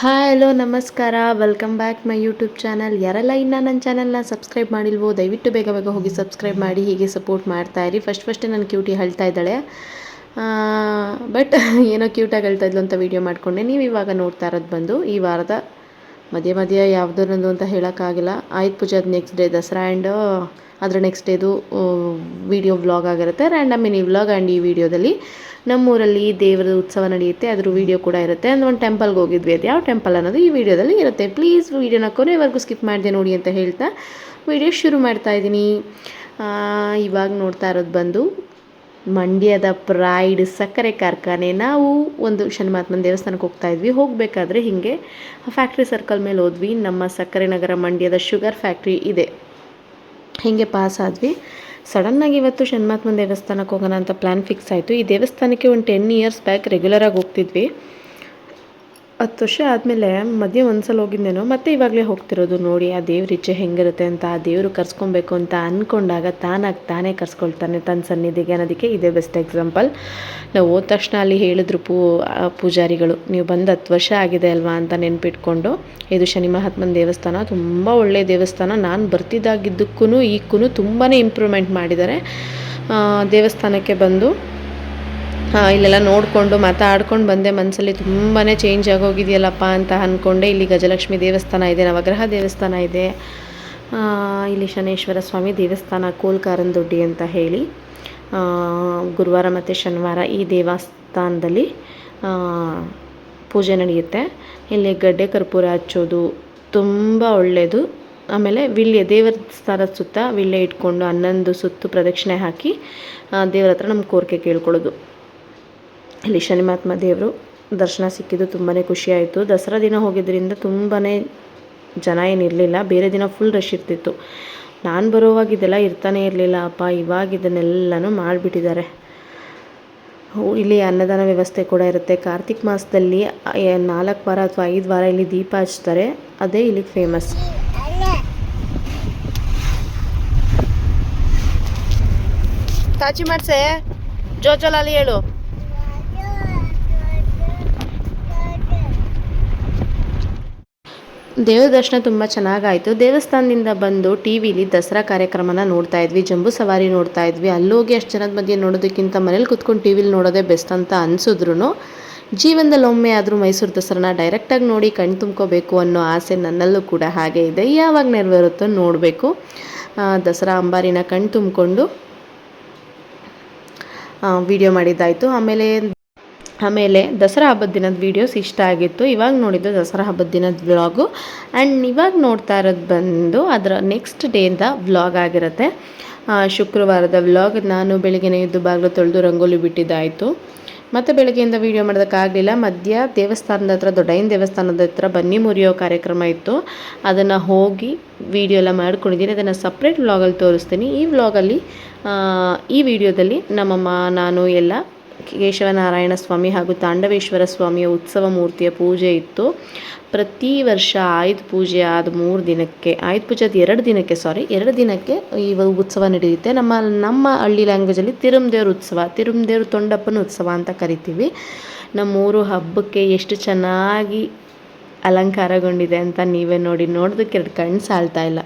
Hi, hello, ನಮಸ್ಕಾರ. Welcome back my YouTube channel ಯಾರೆಲ್ಲ ಇನ್ನೂ ನನ್ನ ಚಾನಲ್ನ ಸಬ್ಸ್ಕ್ರೈಬ್ ಮಾಡಿಲ್ವೋ, ದಯವಿಟ್ಟು ಬೇಗ ಬೇಗ ಹೋಗಿ ಸಬ್ಸ್ಕ್ರೈಬ್ ಮಾಡಿ, ಹೀಗೆ ಸಪೋರ್ಟ್ ಮಾಡ್ತಾ ಇರಿ. ಫಸ್ಟ್ ಫಸ್ಟೇ ನನ್ನ ಕ್ಯೂಟಿ ಹೇಳ್ತಾ ಇದ್ದಾಳೆ. ಬಟ್ ಏನೋ ಕ್ಯೂಟಾಗಿ ಹೇಳ್ತಾ ಇದ್ಲು ಅಂತ ವೀಡಿಯೋ ಮಾಡಿಕೊಂಡೆ. ನೀವು ಇವಾಗ ನೋಡ್ತಾ ಇರೋದು ಬಂದು ಈ ವಾರದ ಮಧ್ಯೆ ಮಧ್ಯೆ ಯಾವುದನ್ನೊಂದು ಅಂತ ಹೇಳೋಕ್ಕಾಗಿಲ್ಲ. ಆಯುಧ ಪೂಜೆ, ಅದು ನೆಕ್ಸ್ಟ್ ಡೇ ದಸರಾ ಆ್ಯಂಡ್ ಅದರ ನೆಕ್ಸ್ಟ್ ಡೇದು ವಿಡಿಯೋ ವ್ಲಾಗ್ ಆಗಿರುತ್ತೆ. ರ್ಯಾಂಡಮ್ ಮಿನಿ ವ್ಲಾಗ್ ಆ್ಯಂಡ್ ಈ ವಿಡಿಯೋದಲ್ಲಿ ನಮ್ಮೂರಲ್ಲಿ ದೇವರ ಉತ್ಸವ ನಡೆಯುತ್ತೆ. ಅದ್ರ ವಿಡಿಯೋ ಕೂಡ ಇರುತ್ತೆ. ಅಂದರೆ ಒಂದು ಟೆಂಪಲ್ಗೆ ಹೋಗಿದ್ವಿ ಅದು ಯಾವ ಟೆಂಪಲ್ ಅನ್ನೋದು ಈ ವಿಡಿಯೋದಲ್ಲಿ ಇರುತ್ತೆ. ಪ್ಲೀಸ್ ವೀಡಿಯೋನ ಕೊನೆವರೆಗೂ ಸ್ಕಿಪ್ ಮಾಡಿದೆ ನೋಡಿ ಅಂತ ಹೇಳ್ತಾ ವಿಡಿಯೋ ಶುರು ಮಾಡ್ತಾ ಇದ್ದೀನಿ. ಇವಾಗ ನೋಡ್ತಾ ಇರೋದು ಬಂದು. ಮಂಡ್ಯದ ಪ್ರೈಡ್ ಸಕ್ಕರೆ ಕಾರ್ಖಾನೆ. ನಾವು ಒಂದು ಶನಿಮಾತ್ಮನ ದೇವಸ್ಥಾನಕ್ಕೆ ಹೋಗ್ತಾ ಇದ್ವಿ. ಹೋಗಬೇಕಾದ್ರೆ ಹೀಗೆ ಫ್ಯಾಕ್ಟ್ರಿ ಸರ್ಕಲ್ ಮೇಲೆ ಹೋದ್ವಿ. ನಮ್ಮ ಸಕ್ಕರೆ ನಗರ ಮಂಡ್ಯದ ಶುಗರ್ ಫ್ಯಾಕ್ಟ್ರಿ ಇದೆ. ಹೀಗೆ ಪಾಸ್ ಆದ್ವಿ. ಸಡನ್ನಾಗಿ ಇವತ್ತು ಶನಿಮಾತ್ಮನ ದೇವಸ್ಥಾನಕ್ಕೆ ಹೋಗೋಣ ಅಂತ ಪ್ಲ್ಯಾನ್ ಫಿಕ್ಸ್ ಆಯಿತು. ಈ ದೇವಸ್ಥಾನಕ್ಕೆ ಒಂದು ಟೆನ್ ಇಯರ್ಸ್ ಬ್ಯಾಕ್ ರೆಗ್ಯುಲರಾಗಿ ಹೋಗ್ತಿದ್ವಿ. ಹತ್ತು ವರ್ಷ ಆದಮೇಲೆ ಮಧ್ಯೆ ಒಂದ್ಸಲ ಹೋಗಿದ್ದೇನೋ ಮತ್ತೆ ಇವಾಗಲೇ ಹೋಗ್ತಿರೋದು ನೋಡಿ, ಆ ದೇವ್ರ ಇಚ್ಛೆ ಹೆಂಗಿರುತ್ತೆ ಅಂತ, ಆ ದೇವರು ಕರ್ಸ್ಕೊಬೇಕು ಅಂತ ಅಂದ್ಕೊಂಡಾಗ ತಾನಾಗಿ ತಾನೇ ಕರ್ಸ್ಕೊಳ್ತಾನೆ ತನ್ನ ಸನ್ನಿಧಿಗೆ ಅನ್ನೋದಕ್ಕೆ ಇದೇ ಬೆಸ್ಟ್ ಎಕ್ಸಾಂಪಲ್ ನಾವು ಹೋದ ತಕ್ಷಣ ಅಲ್ಲಿ ಹೇಳಿದ್ರು ಪೂ ಪೂಜಾರಿಗಳು, ನೀವು ಬಂದು ಹತ್ತು ವರ್ಷ ಆಗಿದೆ ಅಲ್ವಾ? ಅಂತ ನೆನ್ಪಿಟ್ಕೊಂಡು, ಇದು ಶನಿ ಮಹಾತ್ಮನ ದೇವಸ್ಥಾನ, ತುಂಬ ಒಳ್ಳೆಯ ದೇವಸ್ಥಾನ. ನಾನು ಬರ್ತಿದ್ದಾಗಿದ್ದಕ್ಕೂ ಈಗೂ ತುಂಬಾ ಇಂಪ್ರೂವ್ಮೆಂಟ್ ಮಾಡಿದ್ದಾರೆ. ದೇವಸ್ಥಾನಕ್ಕೆ ಬಂದು ಇಲ್ಲೆಲ್ಲ ನೋಡಿಕೊಂಡು ಮಾತಾಡ್ಕೊಂಡು ಬಂದೆ. ಮನಸ್ಸಲ್ಲಿ ತುಂಬಾ ಚೇಂಜ್ ಆಗೋಗಿದೆಯಲ್ಲಪ್ಪ ಅಂತ ಅಂದ್ಕೊಂಡೆ ಇಲ್ಲಿ ಗಜಲಕ್ಷ್ಮಿ ದೇವಸ್ಥಾನ ಇದೆ, ನವಗ್ರಹ ದೇವಸ್ಥಾನ ಇದೆ. ಇಲ್ಲಿ ಶನೇಶ್ವರ ಸ್ವಾಮಿ ದೇವಸ್ಥಾನ ಕೋಲ್ಕಾರನದೊಡ್ಡಿ ಅಂತ ಹೇಳಿ. ಗುರುವಾರ ಮತ್ತು ಶನಿವಾರ ಈ ದೇವಸ್ಥಾನದಲ್ಲಿ ಪೂಜೆ ನಡೆಯುತ್ತೆ. ಇಲ್ಲಿ ಗಡ್ಡೆ ಕರ್ಪೂರ ಹಚ್ಚೋದು ತುಂಬ ಒಳ್ಳೆಯದು ಆಮೇಲೆ ವಿಲ್ಯ ದೇವಸ್ಥಾನದ ಸುತ್ತ ವಿಲ್ಯ ಇಟ್ಕೊಂಡು ಹನ್ನೊಂದು ಸುತ್ತು ಪ್ರದಕ್ಷಿಣೆ ಹಾಕಿ ದೇವರ ಹತ್ರ ನಮ್ಮ ಕೋರಿಕೆ ಕೇಳ್ಕೊಳ್ಳೋದು. ಇಲ್ಲಿ ಶನಿಮಾತ್ಮ ದೇವರು ದರ್ಶನ ಸಿಕ್ಕಿದ್ದು ತುಂಬಾ ಖುಷಿಯಾಯಿತು ದಸರಾ ದಿನ ಹೋಗಿದ್ದರಿಂದ ತುಂಬಾ ಜನ ಏನಿರಲಿಲ್ಲ ಬೇರೆ ದಿನ ಫುಲ್ ರಶ್ ಇರ್ತಿತ್ತು. ನಾನು ಬರೋವಾಗ ಇದೆಲ್ಲ ಇರ್ತಾನೆ ಇರಲಿಲ್ಲ. ಅಪ್ಪ, ಇವಾಗ ಇದನ್ನೆಲ್ಲನೂ ಮಾಡಿಬಿಟ್ಟಿದ್ದಾರೆ. ಇಲ್ಲಿ ಅನ್ನದಾನ ವ್ಯವಸ್ಥೆ ಕೂಡ ಇರುತ್ತೆ. ಕಾರ್ತಿಕ್ ಮಾಸದಲ್ಲಿ ನಾಲ್ಕು ವಾರ ಅಥವಾ ಐದು ವಾರ ಇಲ್ಲಿ ದೀಪ ಹಚ್ತಾರೆ. ಅದೇ ಇಲ್ಲಿಗೆ ಫೇಮಸ್ ಕಾಚಿ ಮಾಡ್ಸೆ ಜೋಜಲಾಲಿ ಹೇಳು. ದೇವ್ರ ದರ್ಶನ ತುಂಬ ಚೆನ್ನಾಗಾಯಿತು. ದೇವಸ್ಥಾನದಿಂದ ಬಂದು ಟಿ ವಿಲಿ ದಸರಾ ಕಾರ್ಯಕ್ರಮನ ನೋಡ್ತಾ ಇದ್ವಿ, ಜಂಬೂ ಸವಾರಿ ನೋಡ್ತಾ ಇದ್ವಿ. ಅಲ್ಲೋಗಿ ಅಷ್ಟು ಜನದ ಮಧ್ಯೆ ನೋಡೋದಕ್ಕಿಂತ ಮನೇಲಿ ಕುತ್ಕೊಂಡು ಟಿ ವಿಲಿ ನೋಡೋದೇ ಬೆಸ್ಟ್ ಅಂತ ಅನಿಸಿದ್ರು ಜೀವನದಲ್ಲಿ ಒಮ್ಮೆ ಆದರೂ ಮೈಸೂರು ದಸರಾನ ಡೈರೆಕ್ಟಾಗಿ ನೋಡಿ ಕಣ್ ತುಂಬ್ಕೋಬೇಕು ಅನ್ನೋ ಆಸೆ ನನ್ನಲ್ಲೂ ಕೂಡ ಹಾಗೆ ಇದೆ. ಯಾವಾಗ ನೆರವೇರುತ್ತೋ ನೋಡಬೇಕು. ದಸರಾ ಅಂಬಾರಿನ ಕಣ್ ತುಂಬಿಕೊಂಡು ವಿಡಿಯೋ ಮಾಡಿದ್ದಾಯಿತು. ಆಮೇಲೆ ಆಮೇಲೆ ದಸರಾ ಹಬ್ಬದ ದಿನದ ವೀಡಿಯೋಸ್ ಇಷ್ಟ ಆಗಿತ್ತು. ಇವಾಗ ನೋಡಿದ್ದು ದಸರಾ ಹಬ್ಬದ ದಿನದ ವ್ಲಾಗು ಆ್ಯಂಡ್ ಇವಾಗ ನೋಡ್ತಾ ಇರೋದು ಬಂದು ಅದರ ನೆಕ್ಸ್ಟ್ ಡೇಯಿಂದ ವ್ಲಾಗ್ ಆಗಿರುತ್ತೆ. ಶುಕ್ರವಾರದ ವ್ಲಾಗ್ ನಾನು ಬೆಳಿಗ್ಗೆ ಎದ್ದು ಬಾಗಿಲು ತೊಳೆದು ರಂಗೋಲಿ ಬಿಟ್ಟಿದ್ದಾಯಿತು. ಮತ್ತು ಬೆಳಗ್ಗೆಯಿಂದ ವೀಡಿಯೋ ಮಾಡೋದಕ್ಕಾಗಲಿಲ್ಲ ಮಧ್ಯ ದೇವಸ್ಥಾನದ ಹತ್ರ, ದೊಡ್ಡಯ್ಯನ ದೇವಸ್ಥಾನದ ಹತ್ರ ಬನ್ನಿ ಮುರಿಯೋ ಕಾರ್ಯಕ್ರಮ ಇತ್ತು. ಅದನ್ನು ಹೋಗಿ ವೀಡಿಯೋ ಎಲ್ಲ ಮಾಡ್ಕೊಂಡಿದ್ದೀನಿ. ಅದನ್ನು ಸಪ್ರೇಟ್ ವ್ಲಾಗಲ್ಲಿ ತೋರಿಸ್ತೀನಿ. ಈ ವ್ಲಾಗಲ್ಲಿ ಈ ವಿಡಿಯೋದಲ್ಲಿ ನಮ್ಮಮ್ಮ, ನಾನು, ಎಲ್ಲ ಕೇಶವನಾರಾಯಣ ಸ್ವಾಮಿ ಹಾಗೂ ತಾಂಡವೇಶ್ವರ ಸ್ವಾಮಿಯ ಉತ್ಸವ ಮೂರ್ತಿಯ ಪೂಜೆ ಇತ್ತು. ಪ್ರತಿ ವರ್ಷ ಆಯುಧ ಪೂಜೆ ಆದ ಮೂರು ದಿನಕ್ಕೆ, ಆಯುಧ ಪೂಜೆ ಅದು ಎರಡು ದಿನಕ್ಕೆ ಸಾರಿ ಎರಡು ದಿನಕ್ಕೆ ಈ ಉತ್ಸವ ನಡೆಯುತ್ತೆ. ನಮ್ಮ ನಮ್ಮ ಹಳ್ಳಿ ಲ್ಯಾಂಗ್ವೇಜಲ್ಲಿ ತಿರುಮದೇವ್ರ ಉತ್ಸವ, ತಿರುಮದೇವ್ರ ತೊಂಡಪ್ಪನ ಉತ್ಸವ ಅಂತ ಕರಿತೀವಿ. ನಮ್ಮೂರು ಹಬ್ಬಕ್ಕೆ ಎಷ್ಟು ಚೆನ್ನಾಗಿ ಅಲಂಕಾರಗೊಂಡಿದೆ ಅಂತ ನೀವೇ ನೋಡಿ, ನೋಡೋದಕ್ಕೆ ಎರಡು ಕಣ್ಣು ಸಾಲ್ತಾ ಇಲ್ಲ.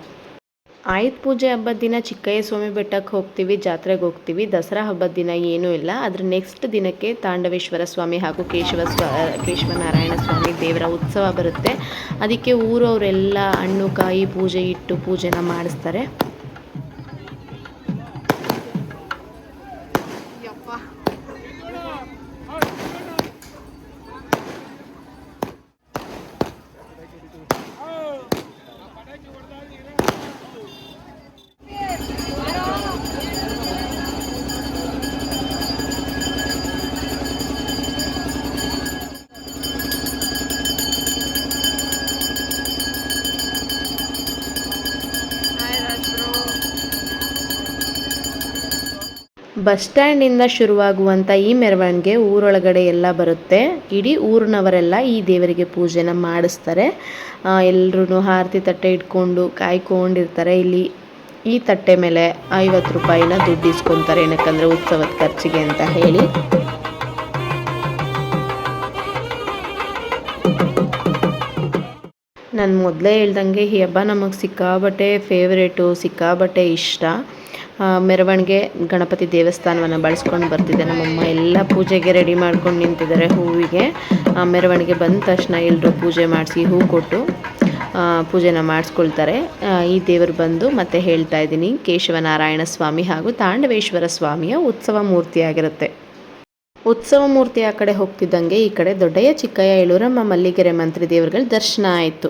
ಆಯುಧ ಪೂಜೆ ಹಬ್ಬದ ದಿನ ಚಿಕ್ಕಯ್ಯ ಸ್ವಾಮಿ ಬೆಟ್ಟಕ್ಕೆ ಹೋಗ್ತೀವಿ, ಜಾತ್ರೆಗೆ ಹೋಗ್ತೀವಿ. ದಸರಾ ಹಬ್ಬದ ದಿನ ಏನೂ ಇಲ್ಲ. ಅದ್ರ ನೆಕ್ಸ್ಟ್ ದಿನಕ್ಕೆ ತಾಂಡವೇಶ್ವರ ಸ್ವಾಮಿ ಹಾಗೂ ಕೇಶವ ಸ್ವ ಕೇಶವನಾರಾಯಣ ಸ್ವಾಮಿ ದೇವರ ಉತ್ಸವ ಬರುತ್ತೆ. ಅದಕ್ಕೆ ಊರವರೆಲ್ಲ ಹಣ್ಣು, ಕಾಯಿ ಪೂಜೆ ಇಟ್ಟು ಪೂಜೆನ ಮಾಡಿಸ್ತಾರೆ. ಬಸ್ ಸ್ಟ್ಯಾಂಡಿಂದ ಶುರುವಾಗುವಂಥ ಈ ಮೆರವಣಿಗೆ ಊರೊಳಗಡೆ ಎಲ್ಲ ಬರುತ್ತೆ. ಇಡೀ ಊರಿನವರೆಲ್ಲ ಈ ದೇವರಿಗೆ ಪೂಜೆನ ಮಾಡಿಸ್ತಾರೆ. ಎಲ್ಲರೂ ಆರತಿ ತಟ್ಟೆ ಇಟ್ಕೊಂಡು ಕಾಯ್ಕೊಂಡಿರ್ತಾರೆ. ಇಲ್ಲಿ ಈ ತಟ್ಟೆ ಮೇಲೆ ಐವತ್ತು ರೂಪಾಯಿನ ದುಡ್ಡು ಇಸ್ಕೊತಾರೆ. ಏನಕ್ಕಂದರೆ ಉತ್ಸವದ ಖರ್ಚಿಗೆ ಅಂತ ಹೇಳಿ. ನಾನು ಮೊದಲೇ ಹೇಳ್ದಂಗೆ ಈ ಹಬ್ಬ ನಮಗೆ ಸಿಕ್ಕಾಬಟ್ಟೆ ಫೇವ್ರೇಟು ಸಿಕ್ಕಾಬಟ್ಟೆ ಇಷ್ಟ. ಮೆರವಣಿಗೆ ಗಣಪತಿ ದೇವಸ್ಥಾನವನ್ನು ಬಳಸ್ಕೊಂಡು ಬರ್ತಿದ್ದೆ ನಮ್ಮಮ್ಮ ಎಲ್ಲ ಪೂಜೆಗೆ ರೆಡಿ ಮಾಡ್ಕೊಂಡು ನಿಂತಿದ್ದಾರೆ ಹೂವಿಗೆ. ಆ, ಮೆರವಣಿಗೆ ಬಂದ ತಕ್ಷಣ ಎಲ್ಲರೂ ಪೂಜೆ ಮಾಡಿಸಿ ಹೂ ಕೊಟ್ಟು ಪೂಜೆನ ಮಾಡಿಸ್ಕೊಳ್ತಾರೆ. ಈ ದೇವರು ಬಂದು ಮತ್ತೆ ಹೇಳ್ತಾ ಇದ್ದೀನಿ ಕೇಶವನಾರಾಯಣ ಸ್ವಾಮಿ ಹಾಗೂ ತಾಂಡವೇಶ್ವರ ಸ್ವಾಮಿಯ ಉತ್ಸವ ಮೂರ್ತಿಯಾಗಿರುತ್ತೆ. ಉತ್ಸವ ಮೂರ್ತಿ ಆ ಕಡೆ ಹೋಗ್ತಿದ್ದಂಗೆ ಈ ಕಡೆ ದೊಡ್ಡಯ್ಯ ಚಿಕ್ಕಯ್ಯ ಏಳೂರಮ್ಮ ಮಲ್ಲಿಗೆರೆ ಮಂತ್ರಿ ದೇವರುಗಳ ದರ್ಶನ ಆಯಿತು.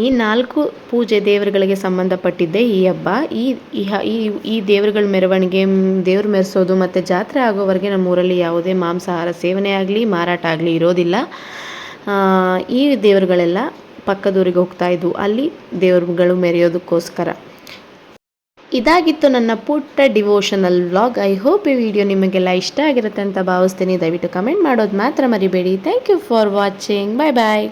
ಈ ನಾಲ್ಕು ಪೂಜೆ ದೇವರುಗಳಿಗೆ ಸಂಬಂಧಪಟ್ಟಿದ್ದೆ ಈ ಹಬ್ಬ. ಈ ಈ ಈ ದೇವರುಗಳ ಮೆರವಣಿಗೆ ದೇವರು ಮೆರೆಸೋದು ಮತ್ತು ಜಾತ್ರೆ ಆಗೋವರೆಗೆ ನಮ್ಮ ಊರಲ್ಲಿ ಯಾವುದೇ ಮಾಂಸಾಹಾರ ಸೇವನೆ ಆಗಲಿ, ಮಾರಾಟ ಆಗಲಿ ಇರೋದಿಲ್ಲ. ಈ ದೇವರುಗಳೆಲ್ಲ ಪಕ್ಕದೂರಿಗೆ ಹೋಗ್ತಾ ಇದ್ವು. ಅಲ್ಲಿ ದೇವರುಗಳು ಮೆರೆಯೋದಕ್ಕೋಸ್ಕರ. ಇದಾಗಿತ್ತು ನನ್ನ ಪುಟ್ಟ ಡಿವೋಷನಲ್ ವ್ಲಾಗ್. ಐ ಹೋಪ್ ಈ ವಿಡಿಯೋ ನಿಮಗೆಲ್ಲ ಇಷ್ಟ ಆಗಿರುತ್ತೆ ಅಂತ ಭಾವಿಸ್ತೀನಿ. ದಯವಿಟ್ಟು ಕಮೆಂಟ್ ಮಾಡೋದು ಮಾತ್ರ ಮರಿಬೇಡಿ. Thank you for watching. Bye bye.